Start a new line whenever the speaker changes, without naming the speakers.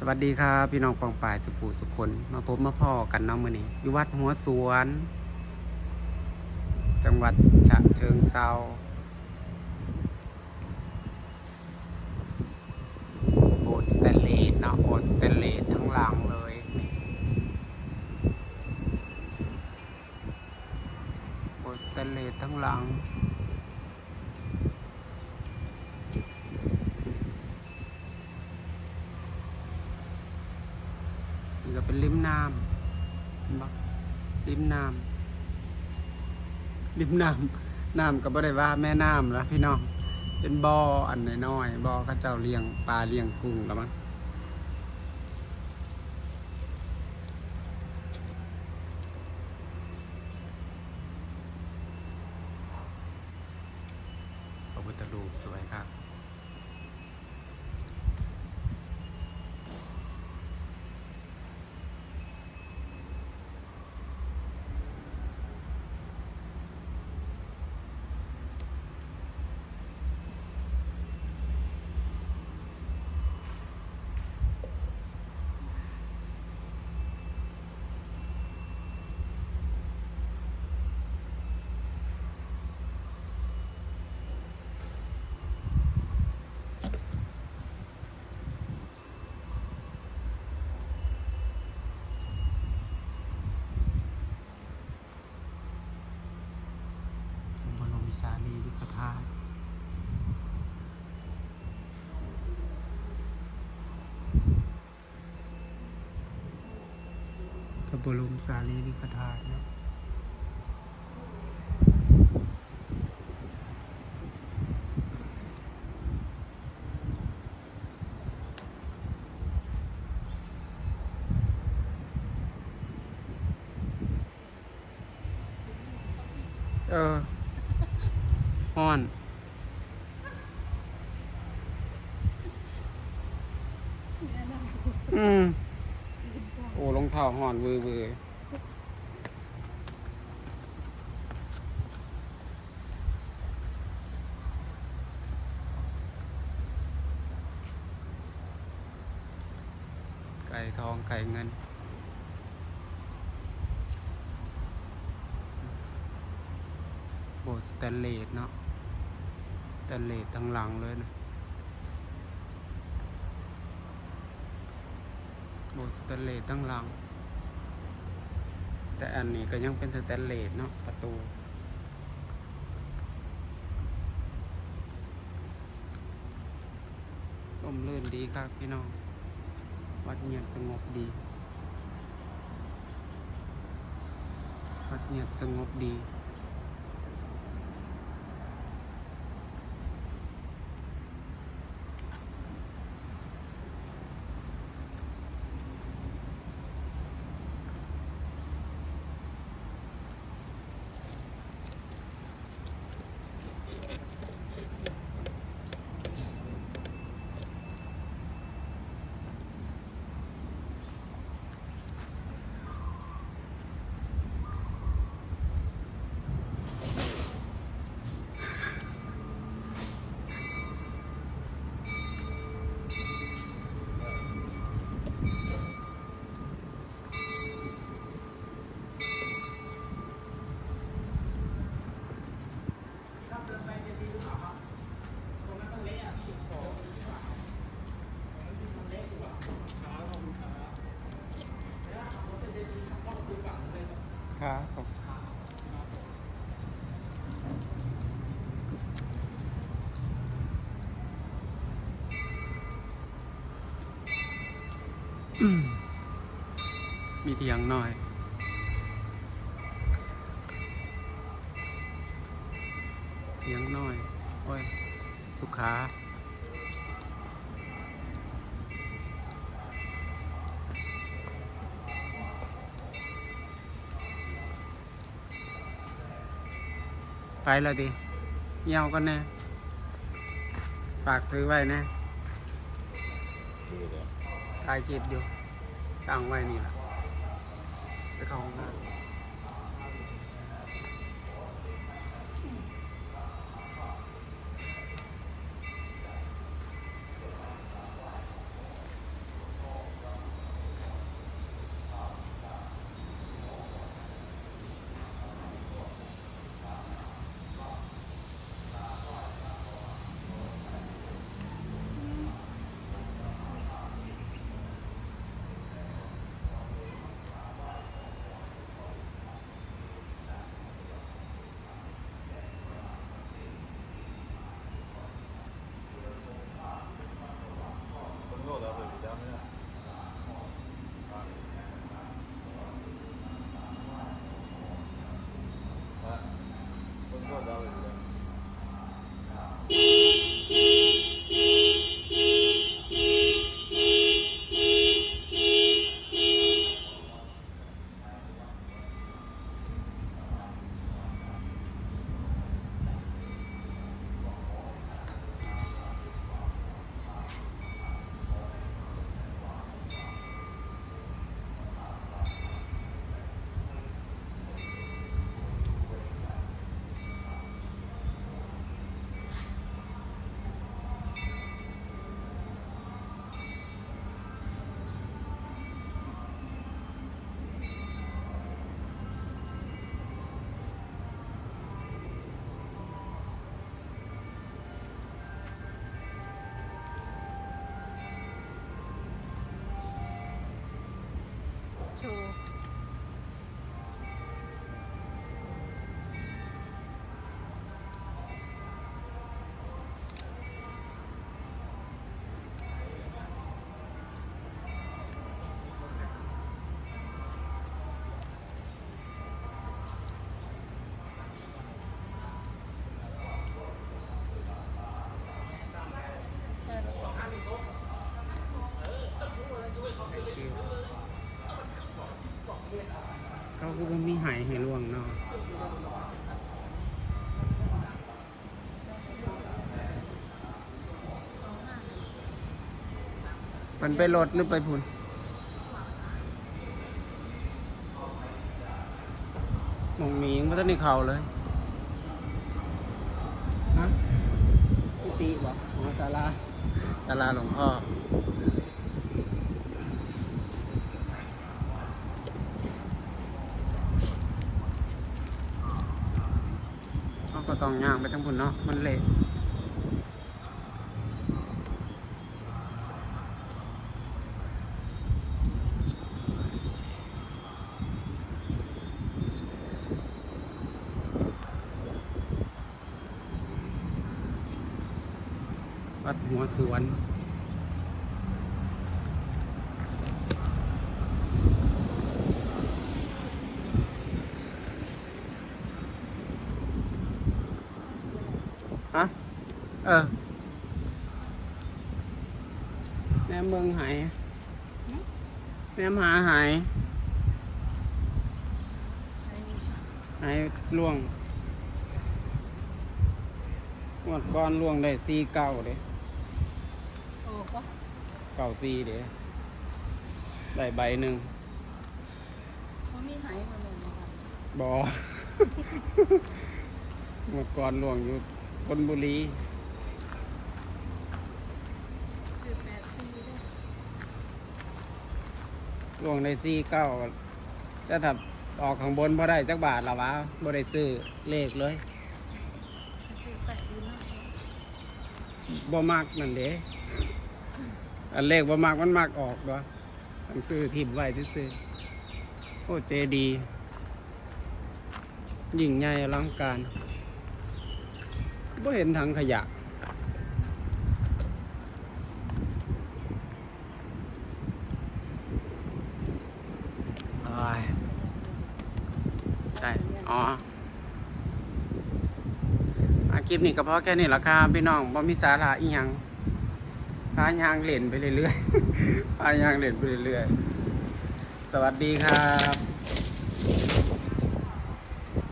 สวัสดีครับพี่น้องปองป่ายสุปูสุคนมาพบมาพ่อกันน้องมือนี้อยู่วัดหัวสวน จังหวัดฉะเชิงเซาโบสถ์สแตนเลสเนาะโบสถ์สแตนเลสทั้งหลังเลย โบสถ์สแตนเลสทั้งหลัง นี่ก็เป็นริมน้ำเห็นบ่ ริมน้ำริมน้ำน้ำก็บ่ได้ว่าแม่น้ำล้วพี่น้องเป็นบ่ออันน้อยๆบ่อเขาเจ้าเลี้ยงปลาเลี้ยงกุ้งแล้วมั้งพระพุทธรูปสวยครับรมสารีริกธาตุ พระบรมสารีริกธาตุนะเออฮ้อนอืม ท้าห่อนเวอร์เวอร์ไก่ทองไก่เงินโบสถ์แตนเลสเนาะสแตนเลสทั้งหลังเลยนะโบสถ์แตนเลสตั้งหลัง แต่อันนี้ก็ยังเป็นสแตนเลสเนาะประตู ลมลื่นดีครับพี่น้อง วัดเงียบสงบดี วัดเงียบสงบดี ครับผมอื มีเทียงหน่อยเทียงหน่อย โอ้ย สุขาไปล้วดิเหี่ยวกันแน่ฝากถือไว้นะ ถ่ายคลิปอยู่ตั้งไว้นี่แหละไปเข้าห้องน้ำ
โชว์
เขาคือว่ามีหายให้ล่วงเนาะมันไปรถหรือไปพุ่นหมองหมียังไม่ทันได้เข่าเลยฮะกุฏิบ่อ๋อศาลาศาลาหลวงพ่อ เขาก็ ต้องย่างไปทั้งพุ่นเนาะมันเละวัดหัวสวน ฮะเออแม่เมืองหายแม่หาหายหายล่วงงวดก้อนล่วงได้ซีเก้าเด้
โอ้ก็
เก้าซีเด้ได้ใบหนึ่ง
เขามีหายมาเลยนะคะ
บองวดก้อนล่วงอยู่ ธนบุรี
คือแปดปีด้วย
ล่วงได้ซีเก้าแล้วถ้าออกข้างบนพอได้จักบาทละวะบ่ได้ซื้อเลขเลย
คือแปดปีเนาะ
บ่มักนั่นเด้อันเลขบ่มักมันมักออกบ่ต้องซื้อทิมไว้ซื้อโอ้เจดียิ่งใหญ่อลังการ บ่เห็นถังขยะอ้ายใช่อ๋อคลิปนี้ก็พอแค่นี้ละครับพี่น้องบ่มีสาระอีหยังพายางเล่นไปเรื่อยๆพายางเล่นไปเรื่อยๆ สวัสดีครับ